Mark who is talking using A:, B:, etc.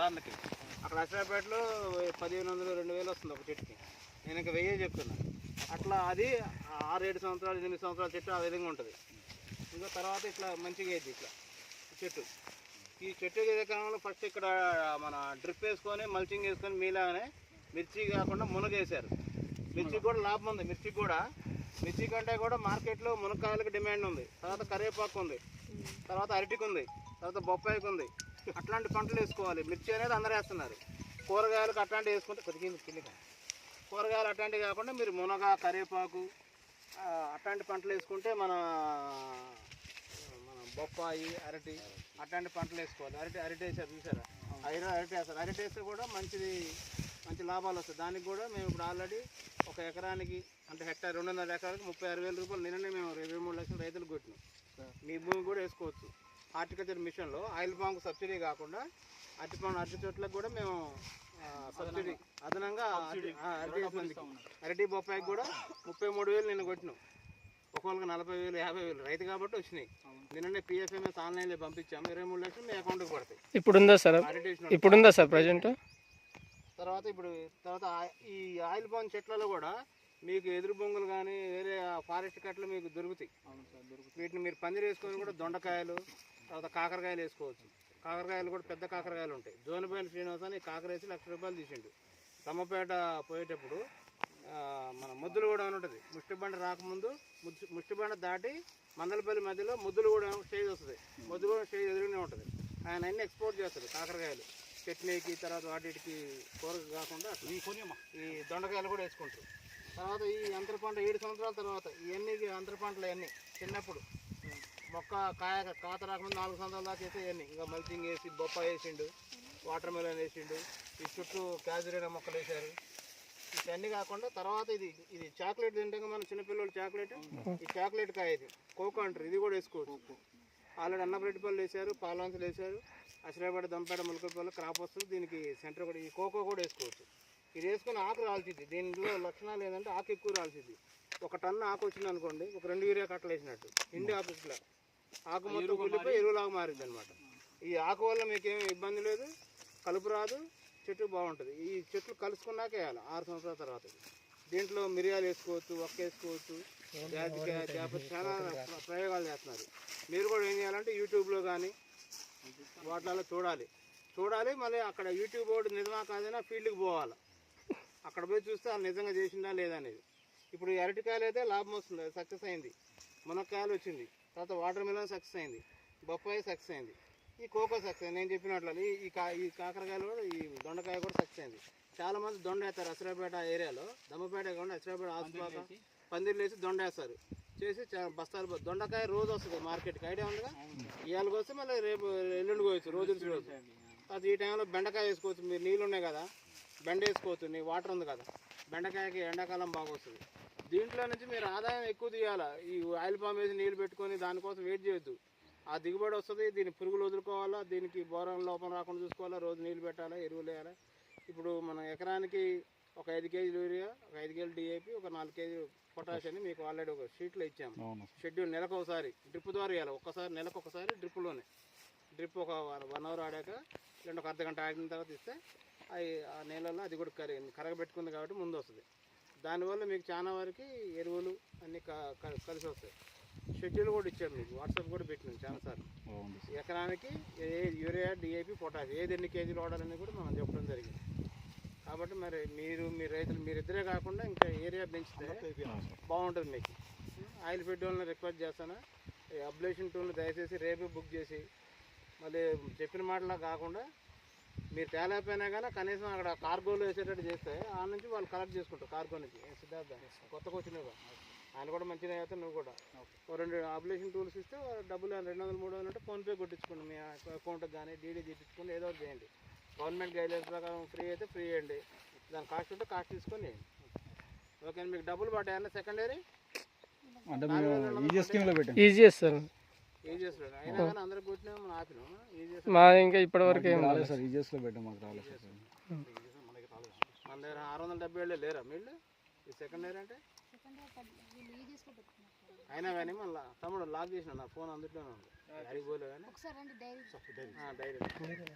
A: దానికి అక్కడ అసలాపేటలో పదిహేను వందలు రెండు వేలు వస్తుంది ఒక చెట్టుకి. నేను ఇంకా వెయ్యే చెప్తున్నా. అట్లా అది ఆరు ఏడు సంవత్సరాలు ఎనిమిది సంవత్సరాల చెట్టు ఆ విధంగా ఉంటుంది. ఇంకా తర్వాత ఇట్లా మంచిగా అయింది ఇట్లా చెట్టు. ఈ చెట్టు ఎదిగే క్రమంలో ఫస్ట్ ఇక్కడ మన డ్రిప్ వేసుకొని మల్చింగ్ వేసుకొని మీలాగానే మిర్చి కాకుండా మునగేశారు మిర్చికి కూడా లాభం ఉంది. మిర్చికి కూడా మిర్చి కంటే కూడా మార్కెట్లో మునక్కాయలకు డిమాండ్ ఉంది. తర్వాత కరివేపాకు ఉంది. తర్వాత అరటికి ఉంది తర్వాత బొప్పాయికి ఉంది అట్లాంటి పంటలు వేసుకోవాలి. మిర్చి అనేది అందరూ వేస్తున్నారు. కూరగాయలకు అట్లాంటివి వేసుకుంటే కొద్దిగా కిందికి. కూరగాయలు అట్లాంటివి కాకుండా మీరు మునగ కరివేపాకు అట్లాంటి పంటలు వేసుకుంటే మన మన బొప్పాయి అరటి అట్లాంటి పంటలు వేసుకోవాలి. అరటి అరటి వేసారు చూసారా? ఐర అరటి వేస్తారు. అరటి వేస్తే కూడా మంచిది మంచి లాభాలు వస్తాయి. దానికి కూడా మేము ఇప్పుడు ఆల్రెడీ ఒక ఎకరానికి అంటే హెక్టార్ రెండున్నర ఎకరానికి ముప్పై ఆరు వేల రూపాయలు నిన్ననే మేము ఇరవై మూడు లక్షలు రైతులకు కొట్టినాం. మీ భూమి కూడా వేసుకోవచ్చు. హార్టికల్చర్ మిషన్లో ఆయిల్ పాంకు సబ్సిడీ కాకుండా అరటి పండు అరటి చెట్లకు కూడా మేము సబ్సిడీ అదనంగా అరటి- బొప్పాయికి కూడా ముప్పై మూడు వేలు నేను కొట్టినాం. ఒక్కొక్కరికి నలభై వేలు యాభై వేలు. రైతు కాబట్టి వచ్చినాయి. నిన్ననే పిఎఫ్ఎంఎస్ ఆన్లైన్లో పంపించాము ఇరవై మూడు లక్షలు మీ అకౌంట్కి పడతాయి.
B: ఇప్పుడుందా సార్? ఇప్పుడుందా సార్ ప్రజెంట్?
A: తర్వాత ఇప్పుడు తర్వాత ఆ- ఈ ఆయిల్ పాన్ చెట్లలో కూడా మీకు ఎదురు బొంగులు కానీ వేరే ఫారెస్ట్ కట్టలు మీకు దొరుకుతాయి. వీటిని మీరు పందిరి వేసుకొని కూడా దొండకాయలు తర్వాత కాకరకాయలు వేసుకోవచ్చు. కాకరకాయలు కూడా పెద్ద కాకరకాయలు ఉంటాయి. జోనపల్లి శ్రీనివాస్ అని కాకర వేసి లక్ష రూపాయలు తీసిండు. తమ్మపేట పోయేటప్పుడు మన ముద్దులు కూడా అని ఉంటుంది. ముష్టిబండ రాకముందు ముద్దు ముష్టిబండ దాటి మందలపల్లి మధ్యలో ముద్దులు కూడా స్టేజ్ వస్తుంది. ముద్దు కూడా స్టేజ్ ఎదురుగానే ఉంటుంది. ఆయన అన్ని ఎక్స్పోర్ట్ చేస్తాడు కాకరకాయలు. చట్నీకి తర్వాత వాటికి కూర కాకుండా అట్లా. ఈ దొండకాయలు కూడా వేసుకుంటారు. తర్వాత ఈ అంతర పంట ఏడు సంవత్సరాల తర్వాత ఇవన్నీ అంతర పంటలు అన్నీ చిన్నప్పుడు మొక్క కాయ కాత రాకముందు నాలుగు సంవత్సరాల దాకా వేసేయండి ఇవన్నీ. ఇంకా మల్చింగ్ వేసి బొప్పాయి వేసిండు వాటర్ మెలన్ వేసిండు ఈ చుట్టూ క్యాజురైన మొక్కలు వేశారు. ఇవన్నీ కాకుండా తర్వాత ఇది ఇది చాక్లెట్ తింటే మన చిన్నపిల్లలు చాక్లెట్. ఈ చాక్లెట్ కాయ ఇది కోకో అంటారు ఇది కూడా వేసుకోవచ్చు. ఆల్రెడీ అన్నబ్రెడ్డి పళ్ళు వేశారు పాలాన్సులు వేశారు అసిరాబాద్ దంపేట ములకపల్లి క్రాప్ వస్తుంది. దీనికి సెంటర్ కూడా ఈ కోకో కూడా వేసుకోవచ్చు. ఇది వేసుకుని ఆకు రాల్చింది దీనిలో లక్షణాలు ఏంటంటే ఆకు ఎక్కువ రాల్చింది ఒక టన్ను ఆకు వచ్చింది అనుకోండి ఒక రెండు యూరియా కట్టలు వేసినట్టు ఇండి ఆకు ఇట్లా ఆకు మొత్తం కుళ్ళిపోయి ఎరువులాగా మారింది అనమాట ఈ ఆకు వల్ల మీకేం ఇబ్బంది లేదు కలుపు రాదు చెట్టు బాగుంటుంది. ఈ చెట్లు కలుసుకున్నాక వేయాలి ఆరు సంవత్సరాల తర్వాత. దీంట్లో మిరియాలు వేసుకోవచ్చు ఒక్క వేసుకోవచ్చు చేప చాలా ప్రయోగాలు చేస్తున్నారు. మీరు కూడా ఏం చేయాలంటే యూట్యూబ్లో కానీ వాటిలో చూడాలి. చూడాలి మళ్ళీ అక్కడ యూట్యూబ్ ఒకటి నిజమా కాదైనా ఫీల్డ్కి పోవాలి. అక్కడ పోయి చూస్తే వాళ్ళు నిజంగా చేసిందా లేదా అనేది. ఇప్పుడు అరటికాయలు అయితే లాభం వస్తుంది సక్సెస్ అయింది. మునక్కాయలు వచ్చింది. తర్వాత వాటర్ మిలన్ సక్సెస్ అయింది. బొప్పాయి సక్సెస్ అయింది. ఈ కోకో సక్సెస్ అయింది. నేను చెప్పినట్లు ఈ కా ఈ కాకరకాయలు కూడా ఈ దొండకాయ కూడా సక్సెస్ అయింది. చాలా మంది దొండ వేస్తారు అసరాపేట ఏరియాలో. దమ్మపేట కాకుండా అసరాపేట ఆసుపాక పందిర్లు వేసి. దొండ వేస్తారు. చేసి బస్తాలు దొండకాయ రోజు వస్తుంది మార్కెట్కి. ఐడియా ఉందిగా ఇవాళ వస్తే మళ్ళీ రేపు ఎల్లుండి పోవచ్చు రోజు రోజు తర్వాత ఈ టైంలో బెండకాయ వేసుకోవచ్చు. మీరు నీళ్ళు ఉన్నాయి కదా బెండ వేసుకోవచ్చు. నీ వాటర్ ఉంది కదా బెండకాయకి ఎండాకాలం బాగా వస్తుంది. దీంట్లో నుంచి మీరు ఆదాయం ఎక్కువ తీయాలా? ఈ ఆయిల్ పామ్ వేసి నీళ్ళు పెట్టుకొని దానికోసం వెయిట్ చేయొద్దు. ఆ దిగుబడి వస్తుంది దీని పురుగులు వదులుకోవాలా? దీనికి బోరం లోపం రాకుండా చూసుకోవాలా? రోజు నీళ్ళు పెట్టాలా? ఎరువులు వేయాలా? ఇప్పుడు మన ఎకరానికి ఒక ఐదు కేజీలు యూరియా ఒక ఐదు కేజీలు డిఏపి ఒక నాలుగు కేజీలు పొటాష్ అని మీకు ఆల్రెడీ ఒక షీట్లో ఇచ్చాము. షెడ్యూల్ నెలకు ఒకసారి డ్రిప్ ద్వారా వేయాలి. ఒక్కసారి నెలకు ఒకసారి డ్రిప్లోనే డ్రిప్ ఒక వన్ అవర్ ఆడాక లేదంటే ఒక అర్ధ గంట ఆడిన తర్వాత ఇస్తే అవి ఆ నీళ్ళల్లో అది కూడా కరి కరగబెట్టుకుంది కాబట్టి ముందు వస్తుంది. దానివల్ల మీకు చాలా వరకు ఎరువులు అన్నీ కలిసి వస్తాయి. షెడ్యూల్ కూడా ఇచ్చాము మీకు. వాట్సాప్ కూడా పెట్టినాం చాలాసార్లు
C: అవును
A: ఎకరానికి ఏ యూరియా డిఏపి పొటాష్ ఏది ఎన్ని కేజీలు వాడాలని కూడా మనం చెప్పడం జరిగింది. కాబట్టి మరి మీరు మీ రైతులు మీరిద్దరే కాకుండా ఇంకా ఏరియా పెంచితే బాగుంటుంది మీకు. ఆయిల్ ఫెడ్ వాళ్ళని రిక్వెస్ట్ చేస్తాను? అబ్లేషన్ టూల్ని దయచేసి రేపే బుక్ చేసి మళ్ళీ చెప్పిన మాటలా కాకుండా మీరు తేలేకపోయినా కానీ కనీసం అక్కడ కార్గోలో వేసేటట్టు చేస్తే ఆ నుంచి వాళ్ళు కలెక్ట్ చేసుకుంటారు కార్గో నుంచి. సిద్ధార్థ? కొత్తగా వచ్చినవి ఆయన కూడా మంచిగా అయితే నువ్వు కూడా. ఓ రెండు అబ్లేషన్ టూల్స్ ఇస్తే డబ్బులు రెండు వందలు మూడు వందలు అంటే ఫోన్పే కొట్టించుకోండి. మీ అకౌంట్కి కానీ డీడీ తీపించుకోండి ఏదో ఒకటి చేయండి. గవర్నమెంట్ గైడ్లైన్స్ ప్రకారం ఫ్రీ అయితే ఫ్రీ చేయండి. దాని కాస్ట్ ఉంటే కాస్ట్ తీసుకొని చేయండి. ఓకే మీకు డబ్బులు పడ్డాయన్న సెకండరీ
C: అంటే మీరు ఈజీ స్కీమ్లో పెట్టండి.
B: ఈజీ సార్ మా ఇంకా ఇప్పటివరకు ఏం
C: రాలేదు సార్ ఈజీఎస్లో పెట్టాం మాకు రాలేదు సార్.
A: మన దగ్గర ఆరు వందల డెబ్బై ఏళ్ళు లేరా మీరు ఈ సెకండ్ ఇయర్ అంటే? అయినా కానీ మళ్ళీ తమ్ముడు లాక్ చేసిన నా ఫోన్ అందులోనే ఉంది. అడిగి పోలే కానీ.
D: డైరీ.
A: డైరీ.